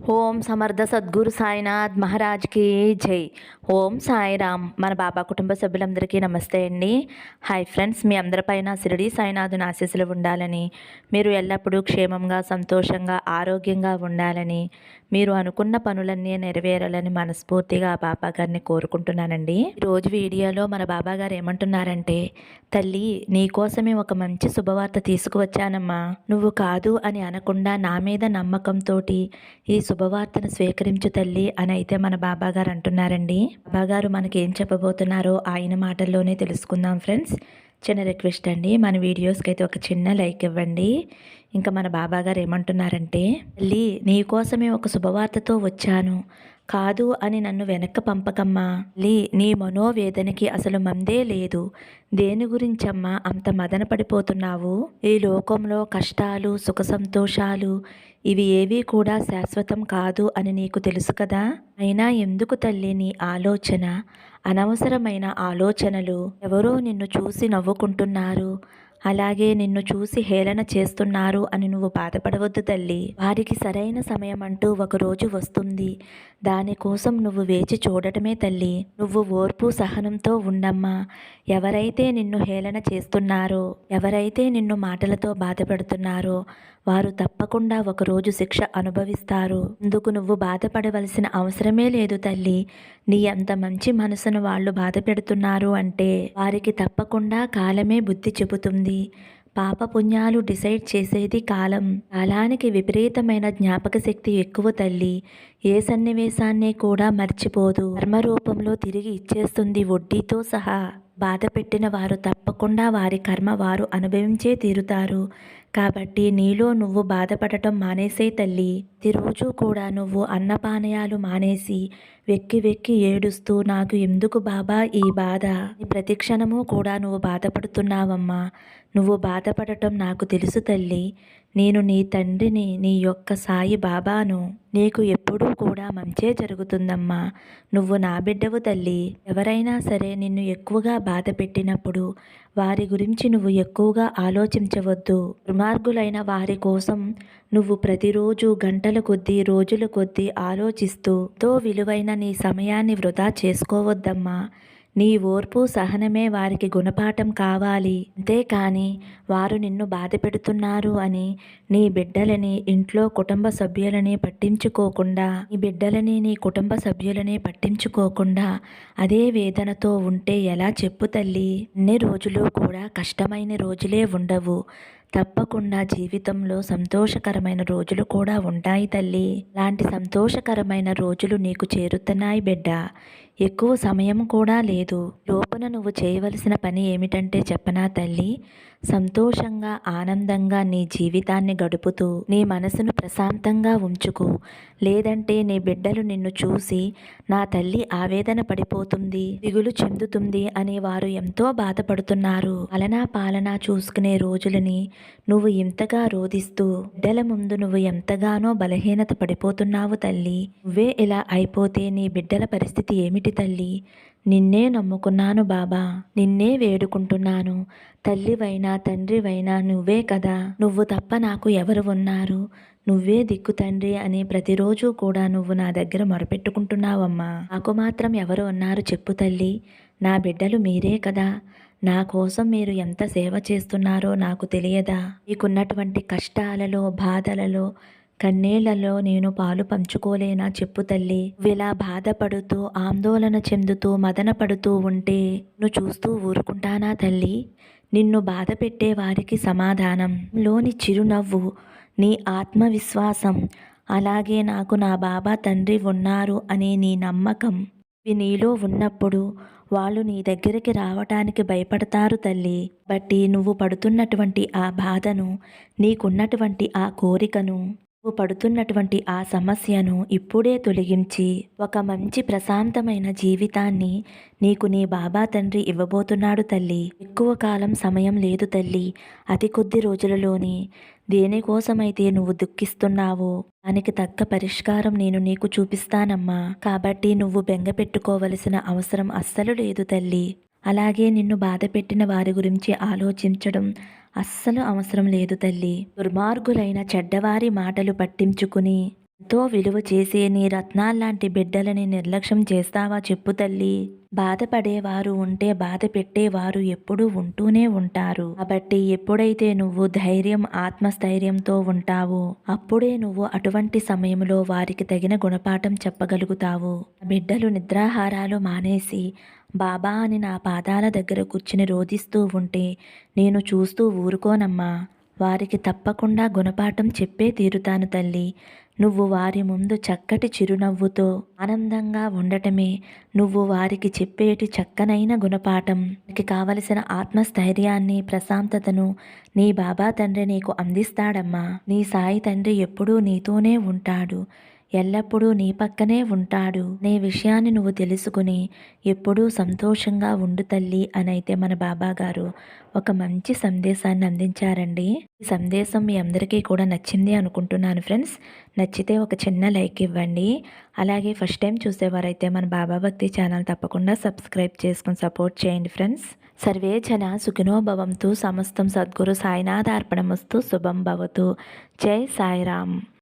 ఓం సమర్థ సద్గురు సాయినాథ్ మహారాజ్కి జై. ఓం సాయిరామ్. మన బాబా కుటుంబ సభ్యులందరికీ నమస్తే అండి. హాయ్ ఫ్రెండ్స్ మీ అందరిపైన షిరిడి సాయినాథుని ఆశీస్సులు ఉండాలని మీరు ఎల్లప్పుడూ క్షేమంగా సంతోషంగా ఆరోగ్యంగా ఉండాలని మీరు అనుకున్న పనులన్నీ నెరవేరాలని మనస్ఫూర్తిగా బాబా గారిని కోరుకుంటున్నానండి. రోజు వీడియోలో మన బాబా గారు ఏమంటున్నారంటే తల్లి నీకోసమే ఒక మంచి శుభవార్త తీసుకువచ్చానమ్మా. నువ్వు కాదు అని అనకుండా నా మీద నమ్మకంతో ఈ శుభవార్తను స్వీకరించు తల్లి అని అయితే మన బాబాగారు అంటున్నారండి. బాబాగారు మనకి ఏం చెప్పబోతున్నారో ఆయన మాటల్లోనే తెలుసుకుందాం ఫ్రెండ్స్. చిన్న రిక్వెస్ట్ అండి మన వీడియోస్కి అయితే ఒక చిన్న లైక్ ఇవ్వండి. ఇంకా మన బాబాగారు ఏమంటున్నారంటే తల్లి నీకోసమే ఒక శుభవార్తతో వచ్చాను. కాదు అని నన్ను వెనక్కి పంపకమ్మా. లీ నీ మనోవేదనకి అసలు మందే లేదు. దేని గురించమ్మా అంత మదన పడిపోతున్నావు? ఈ లోకంలో కష్టాలు సుఖ సంతోషాలు ఇవి ఏవీ కూడా శాశ్వతం కాదు అని నీకు తెలుసు కదా? అయినా ఎందుకు తల్లి నీ ఆలోచన? అనవసరమైన ఆలోచనలు ఎవరో నిన్ను చూసి నవ్వుకుంటున్నారు. అలాగే నిన్ను చూసి హేళన చేస్తున్నారు అని నువ్వు బాధపడవద్దు తల్లి. వారికి సరైన సమయం అంటూ ఒకరోజు వస్తుంది. దానికోసం నువ్వు వేచి చూడటమే తల్లి. నువ్వు ఓర్పు సహనంతో ఉండమ్మా. ఎవరైతే నిన్ను హేళన చేస్తున్నారో ఎవరైతే నిన్ను మాటలతో బాధపడుతున్నారో వారు తప్పకుండా ఒకరోజు శిక్ష అనుభవిస్తారు. అందుకు నువ్వు బాధపడవలసిన అవసరమే లేదు తల్లి. నీ అంత మంచి మనసును వాళ్ళు బాధ పెడుతున్నారు అంటే వారికి తప్పకుండా కాలమే బుద్ధి చెబుతుంది. పాప పుణ్యాలు డిసైడ్ చేసేది కాలం. కాలానికి విపరీతమైన జ్ఞాపక శక్తి ఎక్కువ తల్లి. ఏ సన్నివేశాన్ని కూడా మర్చిపోదు. కర్మ రూపంలో తిరిగి ఇచ్చేస్తుంది వడ్డీతో సహా. బాధ పెట్టిన వారు తప్పకుండా వారి కర్మ వారు అనుభవించే తీరుతారు. కాబట్టి నీలో నువ్వు బాధపడటం మానేసే తల్లి. ప్రతిరోజు కూడా నువ్వు అన్నపానయాలు మానేసి వెక్కి వెక్కి ఏడుస్తూ నాకు ఎందుకు బాబా ఈ బాధ? ప్రతిక్షణము కూడా నువ్వు బాధపడుతున్నావమ్మా. నువ్వు బాధపడటం నాకు తెలుసు తల్లి. నేను నీ తండ్రిని నీ యొక్క సాయి బాబాను నీకు ఎప్పుడూ కూడా మంచే జరుగుతుందమ్మా. నువ్వు నా బిడ్డవు తల్లి. ఎవరైనా సరే నిన్ను ఎక్కువగా బాధ పెట్టినప్పుడు వారి గురించి నువ్వు ఎక్కువగా ఆలోచించవద్దు. దుర్మార్గులైన వారి కోసం నువ్వు ప్రతిరోజు గంటల కొద్దీ రోజుల కొద్దీ ఆలోచిస్తూ తో విలువైన నీ సమయాన్ని వృధా చేసుకోవద్దమ్మా. నీ ఓర్పు సహనమే వారికి గుణపాఠం కావాలి. అంతేకాని వారు నిన్ను బాధ పెడుతున్నారు అని నీ బిడ్డలని ఇంట్లో కుటుంబ సభ్యులని పట్టించుకోకుండా నీ బిడ్డలని నీ కుటుంబ సభ్యులని పట్టించుకోకుండా అదే వేదనతో ఉంటే ఎలా చెప్పు తల్లి? అన్ని రోజులు కూడా కష్టమైన రోజులే ఉండవు. తప్పకుండా జీవితంలో సంతోషకరమైన రోజులు కూడా ఉంటాయి తల్లి. లాంటి సంతోషకరమైన రోజులు నీకు చేరుతున్నాయి బిడ్డ. ఎక్కువ సమయం కూడా లేదు. లోపల నువ్వు చేయవలసిన పని ఏమిటంటే చెప్పనా తల్లి? సంతోషంగా ఆనందంగా నీ జీవితాన్ని గడుపుతూ నీ మనసును ప్రశాంతంగా ఉంచుకో. లేదంటే నీ బిడ్డలు నిన్ను చూసి నా తల్లి ఆవేదన పడిపోతుంది దిగులు చెందుతుంది అని వారు ఎంతో బాధపడుతున్నారు. పాలనా పాలన చూసుకునే రోజులని నువ్వు ఇంతగా రోధిస్తూ బిడ్డల ముందు నువ్వు ఎంతగానో బలహీనత పడిపోతున్నావు తల్లి. నువ్వే ఇలా అయిపోతే నీ బిడ్డల పరిస్థితి ఏమిటి? తల్లి? నిన్నే నమ్ముకున్నాను బాబా. నిన్నే వేడుకుంటున్నాను. తల్లివైనా తండ్రివైనా నువ్వే కదా. నువ్వు తప్ప నాకు ఎవరు ఉన్నారు? నువ్వే దిక్కు తండ్రి అని ప్రతిరోజు కూడా నువ్వు నా దగ్గర మొరపెట్టుకుంటున్నావమ్మా. నాకు మాత్రం ఎవరు ఉన్నారు చెప్పు తల్లి. నా బిడ్డలు మీరే కదా. నా కోసం మీరు ఎంత సేవ చేస్తున్నారో నాకు తెలియదా? మీకున్నటువంటి కష్టాలలో బాధలలో కన్నీళ్ళలో నేను పాలు పంచుకోలేనా చెప్పు తల్లి. ఇలా బాధపడుతూ ఆందోళన చెందుతూ మదన పడుతూ ఉంటే నువ్వు చూస్తూ ఊరుకుంటానా తల్లి? నిన్ను బాధ పెట్టే వారికి సమాధానం. లోని చిరునవ్వు నీ ఆత్మవిశ్వాసం అలాగే నాకు నా బాబా తండ్రి ఉన్నారు అనే నీ నమ్మకం ఇవి నీలో ఉన్నప్పుడు వాళ్ళు నీ దగ్గరికి రావటానికి భయపడతారు తల్లి. బట్టి నువ్వు పడుతున్నటువంటి ఆ బాధను నీకున్నటువంటి ఆ కోరికను నువ్వు పడుతున్నటువంటి ఆ సమస్యను ఇప్పుడే తొలగించి ఒక మంచి ప్రశాంతమైన జీవితాన్ని నీకు నీ బాబా తండ్రి ఇవ్వబోతున్నాడు తల్లి. ఎక్కువ కాలం సమయం లేదు తల్లి. అతి కొద్ది రోజులలోనే దేనికోసమైతే నువ్వు దుఃఖిస్తున్నావో దానికి తగ్గ పరిష్కారం నేను నీకు చూపిస్తానమ్మా. కాబట్టి నువ్వు బెంగ పెట్టుకోవలసిన అవసరం అస్సలు లేదు తల్లి. అలాగే నిన్ను బాధ పెట్టిన వారి గురించి ఆలోచించడం అస్సలు అవసరం లేదు తల్లి. దుర్మార్గులైన చెడ్డవారి మాటలు పట్టించుకుని ఎంతో విలువ చేసే నీ రత్నాల్లాంటి బిడ్డలని నిర్లక్ష్యం చేస్తావా చెప్పు తల్లి. బాధపడేవారు ఉంటే బాధ పెట్టేవారు ఎప్పుడూ ఉంటూనే ఉంటారు. కాబట్టి ఎప్పుడైతే నువ్వు ధైర్యం ఆత్మస్థైర్యంతో ఉంటావో అప్పుడే నువ్వు అటువంటి సమయంలో వారికి తగిన గుణపాఠం చెప్పగలుగుతావు. బిడ్డలు నిద్రాహారాలు మానేసి బాబా అని నా పాదాల దగ్గర కూర్చుని రోధిస్తూ ఉంటే నేను చూస్తూ ఊరుకోనమ్మా. వారికి తప్పకుండా గుణపాఠం చెప్పే తీరుతాను తల్లి. నువ్వు వారి ముందు చక్కటి చిరునవ్వుతో ఆనందంగా ఉండటమే నువ్వు వారికి చెప్పేటి చక్కనైన గుణపాఠం. నీకు కావలసిన ఆత్మస్థైర్యాన్ని ప్రశాంతతను నీ బాబా తండ్రి నీకు అందిస్తాడమ్మా. నీ సాయి తండ్రి ఎప్పుడూ నీతోనే ఉంటాడు. ఎల్లప్పుడూ నీ పక్కనే ఉంటాడు. నీ విషయాన్ని నువ్వు తెలుసుకుని ఎప్పుడూ సంతోషంగా ఉండు తల్లి అని అయితే మన బాబా గారు ఒక మంచి సందేశాన్ని అందించారండి. ఈ సందేశం మీ అందరికీ కూడా నచ్చింది అనుకుంటున్నాను ఫ్రెండ్స్. నచ్చితే ఒక చిన్న లైక్ ఇవ్వండి. అలాగే ఫస్ట్ టైం చూసేవారైతే మన బాబా భక్తి ఛానల్ తప్పకుండా సబ్స్క్రైబ్ చేసుకుని సపోర్ట్ చేయండి ఫ్రెండ్స్. సర్వే జన సుఖినోభవంతు సమస్తం సద్గురు సాయినాథార్పణమస్తు శుభం భవతు. జై సాయిరామ్.